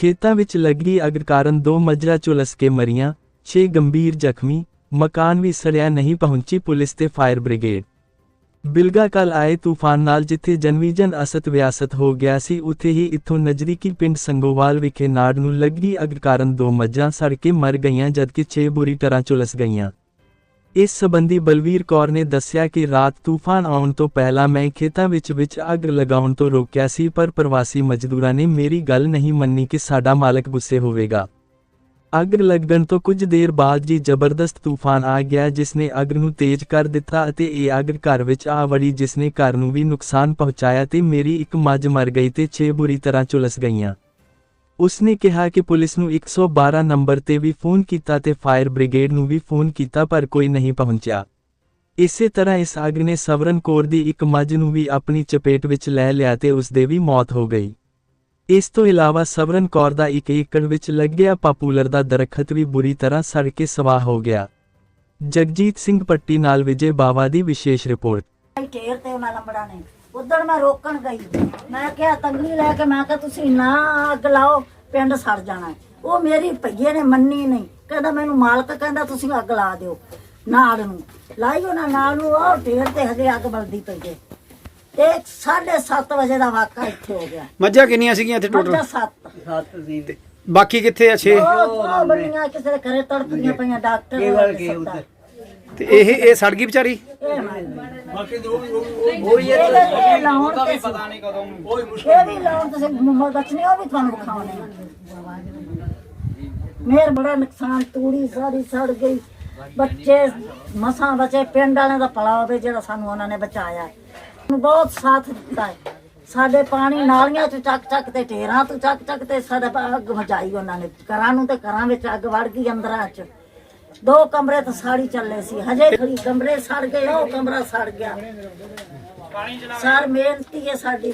ਖੇਤਾਂ ਵਿੱਚ ਲੱਗੀ ਅੱਗ ਕਾਰਨ ਦੋ ਮੱਝਾਂ ਝੁਲਸ ਕੇ ਮਰੀਆਂ 6 ਗੰਭੀਰ ਜ਼ਖਮੀ, ਮਕਾਨ ਵੀ ਸੜਿਆ ਨਹੀਂ ਪਹੁੰਚੀ ਪੁਲਿਸ ਤੇ ਫਾਇਰ ਬ੍ਰਿਗੇਡ। ਬਿਲਗਾ ਕੱਲ ਆਏ ਤੂਫਾਨ ਨਾਲ ਜਿੱਥੇ ਜਨਵੀਜਨ ਅਸਤ ਵਿਆਸਤ ਹੋ ਗਿਆ ਸੀ, ਉੱਥੇ ਹੀ ਇੱਥੋਂ ਨਜ਼ਦੀਕੀ ਪਿੰਡ ਸੰਗੋਵਾਲ ਵਿਖੇ ਨਾੜ ਨੂੰ ਲੱਗੀ ਅੱਗ ਕਾਰਨ ਦੋ ਮੱਝਾਂ ਸੜ ਕੇ ਮਰ ਗਈਆਂ, ਜਦਕਿ 6 ਬੁਰੀ ਤਰ੍ਹਾਂ ਝੁਲਸ ਗਈਆਂ। ਇਸ ਸਬੰਧੀ ਬਲਵੀਰ ਕੌਰ ਨੇ ਦੱਸਿਆ ਕਿ ਰਾਤ ਤੂਫਾਨ ਆਉਣ ਤੋਂ ਪਹਿਲਾਂ ਮੈਂ ਖੇਤਾਂ ਵਿੱਚ ਵਿੱਚ ਅੱਗ ਲਗਾਉਣ ਤੋਂ ਰੋਕਿਆ ਸੀ, ਪਰ ਪ੍ਰਵਾਸੀ ਮਜ਼ਦੂਰਾਂ ਨੇ ਮੇਰੀ ਗੱਲ ਨਹੀਂ ਮੰਨੀ ਕਿ ਸਾਡਾ ਮਾਲਕ ਗੁੱਸੇ ਹੋਵੇਗਾ। ਅੱਗ ਲੱਗਣ ਤੋਂ ਕੁਝ ਦੇਰ ਬਾਅਦ ਜੀ ਜ਼ਬਰਦਸਤ ਤੂਫਾਨ ਆ ਗਿਆ ਜਿਸ ਨੇ ਅੱਗ ਨੂੰ ਤੇਜ਼ ਕਰ ਦਿੱਤਾ ਅਤੇ ਇਹ ਅੱਗ ਘਰ ਵਿੱਚ ਆ ਵੜੀ ਜਿਸ ਨੇ ਘਰ ਨੂੰ ਵੀ ਨੁਕਸਾਨ ਪਹੁੰਚਾਇਆ ਤੇ ਮੇਰੀ ਇੱਕ ਮੱਝ ਮਰ ਗਈ ਤੇ 6 ਬੁਰੀ ਤਰ੍ਹਾਂ ਝੁਲਸ ਗਈਆਂ। ਉਸਨੇ ਕਿਹਾ ਕਿ ਪੁਲਿਸ ਨੂੰ 112 ਨੰਬਰ ਤੇ ਵੀ ਫੋਨ ਕੀਤਾ ਤੇ ਫਾਇਰ ਬ੍ਰਿਗੇਡ ਨੂੰ ਵੀ ਫੋਨ ਕੀਤਾ, ਪਰ ਕੋਈ ਨਹੀਂ ਪਹੁੰਚਿਆ। ਇਸੇ ਤਰ੍ਹਾਂ ਇਸ ਅੱਗ ਨੇ ਸਵਰਨ ਕੌਰ ਦੀ ਇੱਕ ਮੱਝ ਨੂੰ ਵੀ ਆਪਣੀ ਚਪੇਟ ਵਿੱਚ ਲੈ ਲਿਆ ਤੇ ਉਸ ਦੇ ਵੀ ਮੌਤ ਹੋ ਗਈ। ਇਸ ਤੋਂ ਇਲਾਵਾ ਸਵਰਨ ਕੌਰ ਦਾ ਇੱਕ ਏਕੜ ਵਿੱਚ ਲੱਗਿਆ ਪਾਪੂਲਰ ਦਾ ਦਰਖਤ ਵੀ ਬੁਰੀ ਤਰ੍ਹਾਂ ਸੜ ਕੇ ਸਵਾਹ ਹੋ ਗਿਆ। ਜਗਜੀਤ ਸਿੰਘ ਪੱਟੀ ਨਾਲ ਵਿਜੇ ਬਾਵਾ ਦੀ ਵਿਸ਼ੇਸ਼ ਰਿਪੋਰਟ। ਭਾਈ ਤੇ ਉਹਨਾਂ ਲੰਬੜਾ ਨੇ ਉਦੋਂ ਮੈਂ ਰੋਕਣ ਗਈ। ਮੈਂ ਕਿਹਾ ਤੰਗਲੀ ਲੈ ਕੇ ਮੈਂ ਕਿਹਾ ਤੁਸੀਂ ਨਾ ਅੱਗ ਲਾਓ ਪਿੰਡ ਸੜ ਜਾਣਾ। ਉਹ ਮੇਰੀ ਭਈਏ ਨੇ ਮੰਨੀ ਨਹੀਂ। ਕਹਿੰਦਾ ਮੈਨੂੰ ਮਾਲਕ ਕਹਿੰਦਾ ਤੁਸੀਂ ਅੱਗ ਲਾ ਦਿਓ ਨਾੜ ਨੂੰ। ਲਾਈ ਉਹਨਾਂ ਨਾਲ ਨੂੰ ਉਹ ਢੇਰ ਤੇ ਹਜੇ ਅੱਗ ਬਲਦੀ ਪਈ ਹੈ। ਤੇ 7:30 ਵਜੇ ਦਾ ਵਾਕਾ ਇੱਥੇ ਹੋ ਗਿਆ। ਮੱਝਾਂ ਕਿੰਨੀਆਂ ਸੀਗੀਆਂ ਇੱਥੇ ਮੱਝਾਂ ਟੋਟਲ ਸੱਤ ਬਾਕੀ ਕਿੱਥੇ ਆ? 6 ਉਹ ਉਹ ਬੰਨੀਆਂ ਕਿਸੇ ਦੇ ਘਰੇ ਤੜਪਦੀਆਂ ਪਈਆਂ ਡਾਕਟਰ ਕੇਵਲ ਕੇ ਉੱਧਰ। ਤੇ ਇਹ ਇਹ ਸੜ ਗਈ ਵਿਚਾਰੀ? ਇਹ ਲਾਉਣ ਤੇ ਪਤਾ ਨਹੀਂ ਕਦੋਂ। ਇਹ ਵੀ ਲਾਉਣ ਤੇ ਮੁਹੰਮਦ ਬਚਨੇ ਉਹ ਵੀ ਤੁਹਾਨੂੰ ਵਿਖਾਉਣੇ ਮੇਰ ਬੜਾ ਨੁਕਸਾਨ ਤੂੜੀ ਸਾਰੀ ਸੜ ਗਈ। ਬੱਚੇ ਮਸਾਂ ਬਚੇ ਪਿੰਡ ਵਾਲਿਆਂ ਦਾ ਭਲਾ ਹੋਵੇ ਜਿਹੜਾ ਸਾਨੂੰ ਉਹਨਾਂ ਨੇ ਬਚਾਇਆ। ਬਹੁਤ ਸਾਥ ਦਿੱਤਾ ਹੈ। ਸਾਡੇ ਪਾਣੀ ਨਾਲੀਆਂ ਚ ਚੱਕ ਚੱਕ ਤੇ ਢੇਰਾਂ ਤੋਂ ਚੱਕ ਚੱਕ ਤੇ ਸਾਡਾ ਅੱਗ ਮਚਾਈ ਉਹਨਾਂ ਨੇ। ਘਰਾਂ ਨੂੰ ਤੇ ਘਰਾਂ ਵਿੱਚ ਅੱਗ ਵੜ ਗਈ ਅੰਦਰਾਂ ਚ। ਦੋ ਕਮਰੇ ਤਾਂ ਸਾੜੀ ਚੱਲੇ ਸੀ ਹਜੇ ਖੜੀ ਕਮਰੇ ਸੜ ਗਏ ਉਹ ਕਮਰਾ ਸੜ ਗਿਆ। ਸਰ ਮਿਹਨਤੀ ਹੈ ਸਾਡੀ।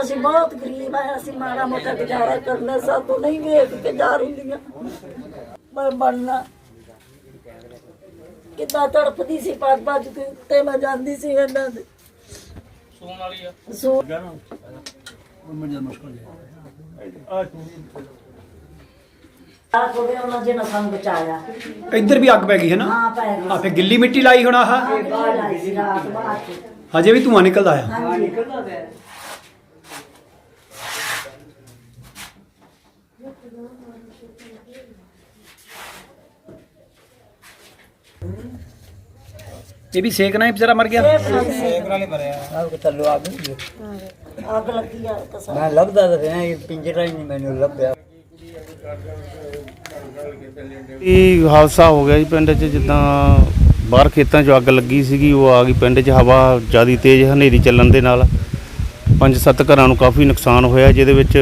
ਅਸੀਂ ਬਹੁਤ ਗਰੀਬ ਆ ਅਸੀਂ ਮਾੜਾ ਮੋਟਾ ਗੁਜ਼ਾਰਾ ਕਰਨਾ ਸਾਤੋਂ ਨਹੀਂ ਵੇਖ ਕੇ ਜਾ ਰਹੀਆਂ ਮੈਂ ਬਣਨਾ। ਕਿੱਦਾਂ ਤੜਫਦੀ ਸੀ ਭੱਜ ਭੱਜ ਕੇ ਉੱਤੇ ਮੈਂ ਜਾਂਦੀ ਸੀ ਇਹਨਾਂ ਦੇ। ਸੋਨ ਵਾਲੀ ਆ। ਸੋ ਆ ਕੋੜੇ ਉਹਨਾਂ ਜਿਹਨਾਂ ਸਾਨੂੰ ਬਚਾਇਆ। ਇੱਧਰ ਵੀ ਅੱਗ ਪੈ ਗਈ ਹੈ ਨਾ? ਹਾਂ ਪੈ ਗਈ। ਆ ਫੇ ਗਿੱਲੀ ਮਿੱਟੀ ਲਾਈ ਹੁਣ ਆਹ? ਬਾਹਰ ਆਈ ਸੀ ਰਾਤ ਬਾਅਦ ਚ। ਹਜੇ ਵੀ ਧੂਆਂ ਨਿਕਲਦਾ ਆ। ਹਾਂਜੀ। ਇਹ ਵੀ ਸੇਕਣਾ ਹੀ ਵਿਚਾਰਾ ਮਰ ਗਿਆ? ਆਹ ਥੱਲੋਂ ਆ ਗਈ ਅੱਗ ਲੱਗੀ ਆ ਤਾਂ ਮੈਂ ਲੱਭਦਾ ਤਾਂ ਰਿਹਾ ਇਹ ਪਿੰਜਰਾ ਹੀ ਨਹੀਂ ਮੈਨੂੰ ਲੱਭਿਆ। ਇਹ ਹਾਦਸਾ ਹੋ ਗਿਆ ਜੀ ਪਿੰਡ 'ਚ, ਜਿੱਦਾਂ ਬਾਹਰ ਖੇਤਾਂ 'ਚ ਅੱਗ ਲੱਗੀ ਸੀਗੀ, ਉਹ ਆ ਗਈ ਪਿੰਡ 'ਚ, ਹਵਾ ਜ਼ਿਆਦਾ ਤੇਜ਼ ਹਨੇਰੀ ਚੱਲਣ ਦੇ ਨਾਲ। ਪੰਜ ਸੱਤ ਘਰਾਂ ਨੂੰ ਕਾਫੀ ਨੁਕਸਾਨ ਹੋਇਆ, ਜਿਹਦੇ ਵਿੱਚ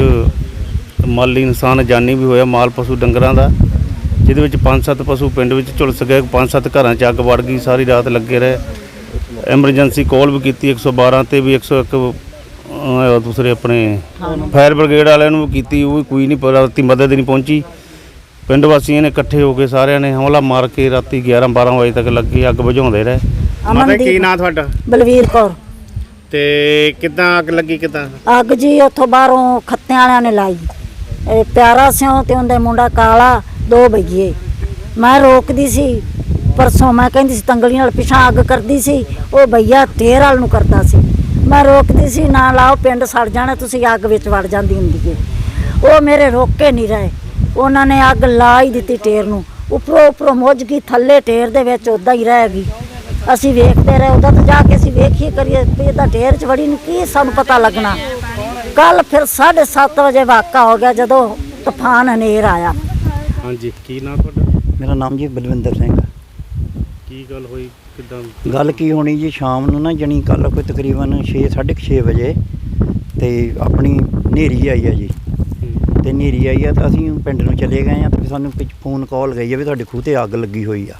ਮਾਲੀ ਨੁਕਸਾਨ ਜਾਨੀ ਵੀ ਹੋਇਆ, ਮਾਲ ਪਸ਼ੂ ਡੰਗਰਾਂ ਦਾ, ਜਿਹਦੇ ਵਿੱਚ ਪੰਜ ਸੱਤ ਪਸ਼ੂ ਪਿੰਡ ਵਿੱਚ ਝੁਲਸ ਗਏ ਪੰਜ ਸੱਤ ਘਰਾਂ 'ਚ ਅੱਗ ਵੜ ਗਈ, ਸਾਰੀ ਰਾਤ ਲੱਗੇ ਰਹੇ। ਐਮਰਜੈਂਸੀ ਕਾਲ ਵੀ ਕੀਤੀ 112 ਤੇ ਵੀ 101 ਅਹ, ਦੂਸਰੇ ਆਪਣੇ ਫਾਇਰ ਬ੍ਰਿਗੇਡ ਵਾਲਿਆਂ ਨੂੰ ਕੀਤੀ ਉਹ ਵੀ ਕੋਈ ਨਹੀਂ ਰਾਤੀ ਮਦਦ ਨਹੀਂ ਪਹੁੰਚੀ। ਪਿੰਡ ਵਾਸੀਆਂ ਨੇ ਇਕੱਠੇ ਹੋ ਕੇ ਸਾਰਿਆਂ ਨੇ ਹਮਲਾ ਮਾਰ ਕੇ ਰਾਤੀ 11 12 ਵਜੇ ਤੱਕ ਲੱਗੀ ਅੱਗ ਬੁਝਾਉਂਦੇ ਰਹੇ। ਅਮਨਦੀਪ। ਨਾਂ ਤੁਹਾਡਾ? ਬਲਵੀਰ ਕੌਰ। ਤੇ ਕਿੱਦਾਂ ਅੱਗ ਲੱਗੀ ਕਿੱਦਾਂ? ਅੱਗ ਜੀ ਉੱਥੋਂ ਬਾਹਰੋਂ ਖੱਤਿਆਂ ਵਾਲਿਆਂ ਨੇ ਲਾਈ। ਇਹ ਪਿਆਰਾ ਸਿਉ ਤੇ ਉਹਦੇ ਮੁੰਡਾ ਕਾਲਾ ਦੋ ਬਈਏ। ਮੈਂ ਰੋਕਦੀ ਸੀ ਪਰਸੋਂ ਮੈਂ ਕਹਿੰਦੀ ਸੀ ਤੰਗਲੀ ਨਾਲ ਪਿਛਾਂ ਅੱਗ ਕਰਦੀ ਸੀ ਉਹ ਭਈਆ ਢੇਰ ਵਾਲ ਨੂੰ ਕਰਦਾ ਸੀ। ਮੈਂ ਰੋਕਦੀ ਸੀ ਨਾ ਲਾਓ ਪਿੰਡ ਸੜ ਜਾਣਾ ਤੁਸੀਂ ਅੱਗ ਵਿੱਚ ਵੜ ਜਾਂਦੀ ਹੁੰਦੀ ਏ। ਉਹ ਮੇਰੇ ਰੋਕੇ ਨਹੀਂ ਰਹੇ। ਉਹਨਾਂ ਨੇ ਅੱਗ ਲਾ ਹੀ ਦਿੱਤੀ ਢੇਰ ਨੂੰ। ਉੱਪਰੋਂ ਉੱਪਰੋਂ ਮੁੱਝ ਗਈ ਥੱਲੇ ਢੇਰ ਦੇ ਵਿੱਚ ਉਦਾਂ ਹੀ ਰਹਿ ਗਈ। ਅਸੀਂ ਵੇਖਦੇ ਰਹੇ ਉਦੋਂ ਤਾਂ ਜਾ ਕੇ ਅਸੀਂ ਵੇਖੀਏ ਕਰੀਏ ਵੀ ਇਹਦਾ ਢੇਰ ਚ ਵੜੀ ਨੂੰ ਕੀ ਸਾਨੂੰ ਪਤਾ ਲੱਗਣਾ। ਕੱਲ ਫਿਰ 7:30 ਵਜੇ ਵਾਕਾ ਹੋ ਗਿਆ ਜਦੋਂ ਤੂਫਾਨ ਹਨੇਰ ਆਇਆ। ਹਾਂਜੀ ਕੀ ਨਾਂ ਤੁਹਾਡਾ? ਮੇਰਾ ਨਾਮ ਜੀ ਬਲਵਿੰਦਰ ਸਿੰਘ ਕੀ ਗੱਲ ਹੋਈ? ਕਿੱਦਾਂ? ਗੱਲ ਕੀ ਹੋਣੀ ਜੀ ਸ਼ਾਮ ਨੂੰ ਨਾ ਜਣੀ ਕੱਲ ਕੋਈ ਤਕਰੀਬਨ 6 6:30 ਵਜੇ ਤੇ ਆਪਣੀ ਨੇਰੀ ਆਈ ਆ ਜੀ। ਤੇ ਨੇਰੀ ਆਈ ਆ ਤਾਂ ਅਸੀਂ ਪਿੰਡ ਨੂੰ ਚਲੇ ਗਏ ਆ ਤੇ ਸਾਨੂੰ ਫੋਨ ਕਾਲ ਗਈ ਆ ਵੀ ਤੁਹਾਡੇ ਖੂਹ ਤੇ ਅੱਗ ਲੱਗੀ ਹੋਈ ਆ।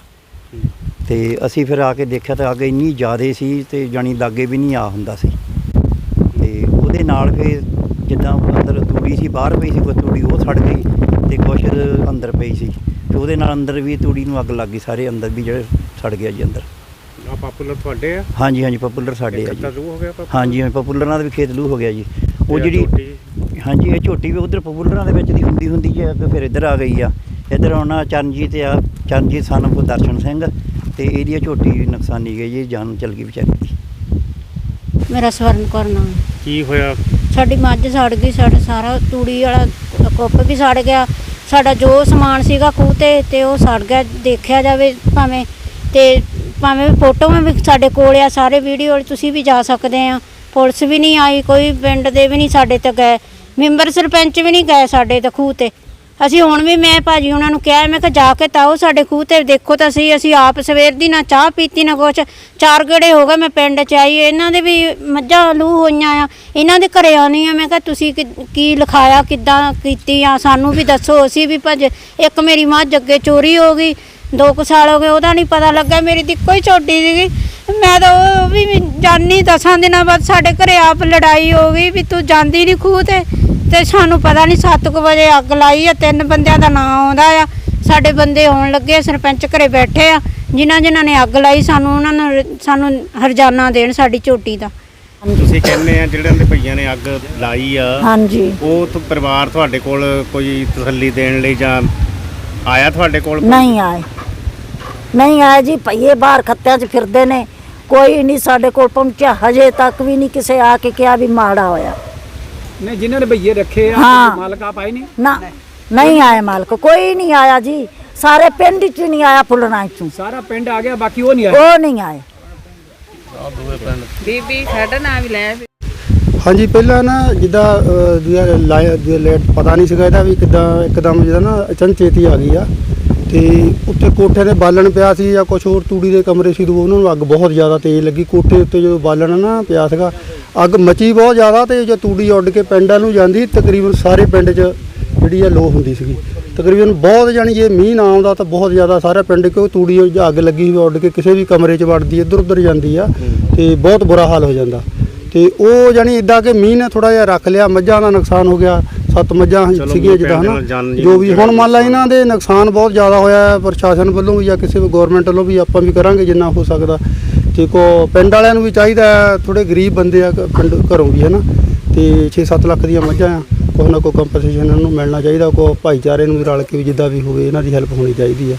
ਤੇ ਅਸੀਂ ਫਿਰ ਆ ਕੇ ਦੇਖਿਆ ਤਾਂ ਅੱਗ ਇੰਨੀ ਜ਼ਿਆਦੇ ਸੀ ਤੇ ਜਾਣੀ ਲਾਗੇ ਵੀ ਨਹੀਂ ਆ ਹੁੰਦਾ ਸੀ। ਤੇ ਉਹਦੇ ਨਾਲ ਫਿਰ ਜਿੱਦਾਂ ਅੰਦਰ ਤੂੜੀ ਸੀ ਬਾਹਰ ਪਈ ਸੀ ਕੋਈ ਤੂੜੀ ਉਹ ਸੜ ਗਈ ਤੇ ਕੁਛ ਅੰਦਰ ਪਈ ਸੀ। ਤੇ ਉਹਦੇ ਨਾਲ ਅੰਦਰ ਵੀ ਤੂੜੀ ਨੂੰ ਅੱਗ ਲੱਗ ਗਈ ਸਾਰੇ ਅੰਦਰ ਵੀ ਜਿਹੜੇ ਸੜ ਗਿਆ ਜੀ ਅੰਦਰ। ਪਾਪੂਲਰ ਤੁਹਾਡੇ ਆ? ਹਾਂਜੀ ਹਾਂਜੀ ਪਪੂਲਰ ਸਾਡੇ ਆ ਜੀ। ਰੂ ਹੋ ਗਿਆ ਹਾਂਜੀ ਹਾਂਜੀ ਪਪੂਲਰ ਨਾਲ ਵੀ ਖੇਤ ਲੂ ਹੋ ਗਿਆ ਜੀ। ਉਹ ਜਿਹੜੀ ਹਾਂਜੀ ਇਹ ਝੋਟੀ ਵੀ ਉਧਰ ਪਪੂਲਰਾਂ ਦੇ ਵਿੱਚ ਦੀ ਹੁੰਦੀ ਹੁੰਦੀ ਹੈ ਤੇ ਫਿਰ ਇੱਧਰ ਆ ਗਈ ਆ। ਇੱਧਰ ਹੁਣ ਚਰਨਜੀਤ ਆ ਚਰਨਜੀਤ ਸਨ ਕੋ ਦਰਸ਼ਨ ਸਿੰਘ ਤੇ ਇਹਦੀ ਇਹ ਝੋਟੀ ਨੁਕਸਾਨੀ ਗਈ ਜੀ ਜਾਨ ਚਲ ਗਈ ਵਿਚਾਰੀ ਦੀ। ਮੇਰਾ ਸਵਰਨ ਕੌਰ ਨਾਮ। ਹੈ। ਕੀ ਹੋਇਆ? ਸਾਡੀ ਮੱਝ ਸੜ ਗਈ ਸਾਡਾ ਸਾਰਾ ਤੂੜੀ ਵਾਲਾ ਕੁੱਪ ਵੀ ਸੜ ਗਿਆ। ਸਾਡਾ ਜੋ ਸਮਾਨ ਸੀਗਾ ਖੂਹ ਤੇ ਤੇ ਉਹ ਸੜ ਗਿਆ। ਦੇਖਿਆ ਜਾਵੇ ਭਾਵੇਂ ਤੇ ਭਾਵੇਂ ਫੋਟੋਆਂ ਵੀ ਸਾਡੇ ਕੋਲ ਆ, ਸਾਰੇ ਵੀਡੀਓ ਤੁਸੀਂ ਵੀ ਜਾ ਸਕਦੇ ਆ। ਪੁਲਿਸ ਵੀ ਨਹੀਂ ਆਈ, ਕੋਈ ਪਿੰਡ ਦੇ ਵੀ ਨਹੀਂ ਸਾਡੇ ਤੇ ਗਏ। ਮੈਂਬਰ ਸਰਪੰਚ ਵੀ ਨਹੀਂ ਗਏ ਸਾਡੇ ਤੇ ਖੂਹ ਤੇ। ਅਸੀਂ ਹੁਣ ਵੀ ਮੈਂ ਭਾਜੀ ਉਹਨਾਂ ਨੂੰ ਕਿਹਾ, ਮੈਂ ਕਿ ਜਾ ਕੇ ਤਾਓ ਸਾਡੇ ਖੂਹ ਤੇ, ਦੇਖੋ ਤਾਂ ਸਹੀ, ਅਸੀਂ ਆਪ ਸਵੇਰ ਦੀ ਨਾ ਚਾਹ ਪੀਤੀ ਨਾ ਕੁਛ। ਚਾਰ ਗੇੜੇ ਹੋ ਗਏ ਮੈਂ ਪਿੰਡ ਚ ਆਈ, ਇਹਨਾਂ ਦੇ ਵੀ ਮੱਝਾਂ ਲੂ ਹੋਈਆਂ ਆ, ਇਹਨਾਂ ਦੇ ਘਰੇ ਆਉਣੀ ਆ, ਮੈਂ ਕਿਹਾ ਤੁਸੀਂ ਕਿ- ਕੀ ਲਿਖਾਇਆ, ਕਿੱਦਾਂ ਕੀਤੀ ਆ, ਸਾਨੂੰ ਵੀ ਦੱਸੋ, ਅਸੀਂ ਵੀ ਭੱਜ, ਇੱਕ ਮੇਰੀ ਮਾਂ ਜੱਗੇ ਚੋਰੀ ਹੋ ਗਈ। ਦੋ ਕੁ ਸਾਲ ਹੋ ਗਏ ਉਹਦਾ ਨਹੀਂ ਪਤਾ ਲੱਗਾ ਮੇਰੀ ਇੱਕੋ ਹੀ ਛੋਟੀ ਸੀਗੀ। ਮੈਂ ਤਾਂ ਉਹ ਵੀ ਜਾਨੀ ਦਸਾਂ ਦਿਨਾਂ ਬਾਅਦ ਸਾਡੇ ਘਰੇ ਆਪ ਲੜਾਈ ਹੋ ਗਈ ਵੀ ਤੂੰ ਜਾਂਦੀ ਨਹੀਂ ਖੂਹ ਤੇ। ਤੇ ਸਾਨੂੰ ਪਤਾ ਨਹੀਂ 7 ਵਜੇ ਅੱਗ ਲਾਈ ਆ ਤਿੰਨ ਬੰਦਿਆਂ ਦਾ ਨਾਂ ਆਉਂਦਾ ਆ। ਸਾਡੇ ਬੰਦੇ ਆਉਣ ਲੱਗੇ ਸਰਪੰਚ ਘਰੇ ਬੈਠੇ ਆ। ਜਿਨ੍ਹਾਂ ਜਿਨ੍ਹਾਂ ਨੇ ਅੱਗ ਲਾਈ ਸਾਨੂੰ ਉਹਨਾਂ ਨੂੰ ਸਾਨੂੰ ਹਰਜਾਨਾ ਦੇਣ ਸਾਡੀ ਝੋਟੀ ਦਾ। ਤੁਸੀਂ ਕਹਿੰਦੇ ਆ ਜਿਹੜਿਆਂ ਦੇ ਭਈਆਂ ਨੇ ਅੱਗ ਲਾਈ ਆ ਹਾਂਜੀ। ਉਹ ਤੋਂ ਪਰਿਵਾਰ ਤੁਹਾਡੇ ਕੋਲ ਕੋਈ ਤਸੱਲੀ ਦੇਣ ਲਈ ਜਾਂ ਆਇਆ ਤੁਹਾਡੇ ਕੋਲ ਕੋਈ? ਨਹੀਂ ਆਏ। ਨਹੀਂ ਆਏ ਜੀ ਭਈਏ ਬਾਹਰ ਖੱਤਿਆਂ 'ਚ ਫਿਰਦੇ ਨੇ। ਕੋਈ ਨਹੀਂ ਸਾਡੇ ਕੋਲ ਪਹੁੰਚਿਆ ਹਜੇ ਤੱਕ ਵੀ ਨਹੀਂ ਕਿਸੇ ਆ ਕੇ ਕਿਹਾ ਵੀ ਮਾੜਾ ਹੋਇਆ। ਨਹੀਂ ਜਿਨ੍ਹਾਂ ਨੇ ਭਈਏ ਰੱਖੇ ਆ ਹਾਂ। ਮਾਲਕ ਆਪ ਆਏ ਨਹੀਂ? ਨਾ ਨਹੀਂ ਆਏ ਮਾਲਕ ਕੋਈ ਨਹੀਂ ਆਇਆ ਜੀ। ਸਾਰੇ ਪਿੰਡ 'ਚ ਨਹੀਂ ਆਇਆ ਫੁੱਲਣਾ 'ਚੋਂ ਸਾਰਾ ਪਿੰਡ ਆ ਗਿਆ ਬਾਕੀ ਉਹ ਨਹੀਂ ਆਏ। ਉਹ ਨਹੀਂ ਆਏ। ਬੀਬੀ ਸਾਡਾ ਨਾਮ ਵੀ ਲੈ ਹਾਂਜੀ ਪਹਿਲਾਂ ਨਾ ਜਿੱਦਾਂ ਅਹ, ਦੂਜਾ ਲਾਇ- ਦੂਜਾ ਲੇਟ ਪਤਾ ਨਹੀਂ ਸੀਗਾ ਇਹਦਾ ਵੀ ਕਿਦਾਂ ਇੱਕਦਮ ਜਿਹਦਾ ਨਾ ਅਚਨਚੇਤੀ ਆ ਗਈ ਆ। ਤੇ ਉੱਤੇ ਕੋਠੇ ਤੇ ਬਾਲਣ ਪਿਆ ਸੀ ਜਾਂ ਕੁਝ ਹੋਰ ਤੂੜੀ ਦੇ ਕਮਰੇ ਸੀ ਦੋ ਉਹਨਾਂ ਨੂੰ ਅੱਗ ਬਹੁਤ ਜ਼ਿਆਦਾ ਤੇਜ਼ ਲੱਗੀ। ਕੋਠੇ ਉੱਤੇ ਜਦੋਂ ਬਾਲਣ ਨਾ ਪਿਆ ਸੀਗਾ, ਅੱਗ ਮਚੀ ਬਹੁਤ ਜ਼ਿਆਦਾ ਤੇ ਜੇ ਤੂੜੀ ਉੱਡ ਕੇ ਪਿੰਡਾਂ ਨੂੰ ਜਾਂਦੀ, ਤਕਰੀਬਨ ਸਾਰੇ ਪਿੰਡ 'ਚ ਜਿਹੜੀ ਆ ਲੋ ਹੁੰਦੀ ਸੀਗੀ। ਤਕਰੀਬਨ ਬਹੁਤ ਜਾਣੀ ਜੇ ਮੀਂਹ ਨਾ ਆਉਂਦਾ ਤਾਂ ਬਹੁਤ ਜ਼ਿਆਦਾ ਸਾਰਾ ਪਿੰਡ ਕਿਉਂ ਤੂੜੀ ਉਹ 'ਚ ਅੱਗ ਲੱਗੀ ਹੋਈ ਉੱਡ ਕੇ ਕਿਸੇ ਵੀ ਕਮਰੇ 'ਚ ਵੜਦੀ ਇੱਧਰ ਉੱਧਰ ਜਾਂਦੀ ਆ ਤੇ ਬਹੁਤ ਬੁਰਾ ਹਾਲ ਹੋ ਜਾਂਦਾ। ਤੇ ਉਹ ਜਾਨੀ ਇਦਾਂ ਕਿ ਮੀਂਹ ਨੇ ਥੋੜਾ ਜਿਹਾ ਰੱਖ ਲਿਆ, ਮੱਝਾਂ ਦਾ ਨੁਕਸਾਨ ਹੋ ਗਿਆ ਸੱਤ ਮੱਝਾਂ ਸੀਗੀਆਂ ਪਿੰਡ ਹਨਾ ਜੋ ਵੀ ਹੁਣ ਮੰਨ ਲਾ ਇਹਨਾਂ ਦੇ ਨੁਕਸਾਨ ਬਹੁਤ ਜ਼ਿਆਦਾ ਹੋਇਆ ਹੈ ਪ੍ਰਸ਼ਾਸਨ ਵੱਲੋਂ ਵੀ ਜਾਂ ਕਿਸੇ ਵੀ ਗਵਰਨਮੈਂਟ ਵੱਲੋਂ ਵੀ ਆਪਾਂ ਵੀ ਕਰਾਂਗੇ ਜਿੰਨਾ ਹੋ ਸਕਦਾ। ਤੇ ਕੋ ਪਿੰਡ ਵਾਲਿਆਂ ਨੂੰ ਵੀ ਚਾਹੀਦਾ ਥੋੜੇ ਗਰੀਬ ਬੰਦੇ ਆ ਪਿੰਡ ਘਰੋਂ ਵੀ ਹਨਾ। ਤੇ 6-7 ਲੱਖ ਦੀਆਂ ਮੱਝਾਂ ਆ ਕੋਈ ਨਾ ਕੋਈ ਕੰਪਨਸੇਸ਼ਨ ਇਹਨਾਂ ਨੂੰ ਮਿਲਣਾ ਚਾਹੀਦਾ ਕੋ ਭਾਈਚਾਰੇ ਨੂੰ ਵੀ ਰਲ ਕੇ ਵੀ ਜਿੱਦਾਂ ਵੀ ਹੋਵੇ ਇਹਨਾਂ ਦੀ ਹੈਲਪ ਹੋਣੀ ਚਾਹੀਦੀ ਆ।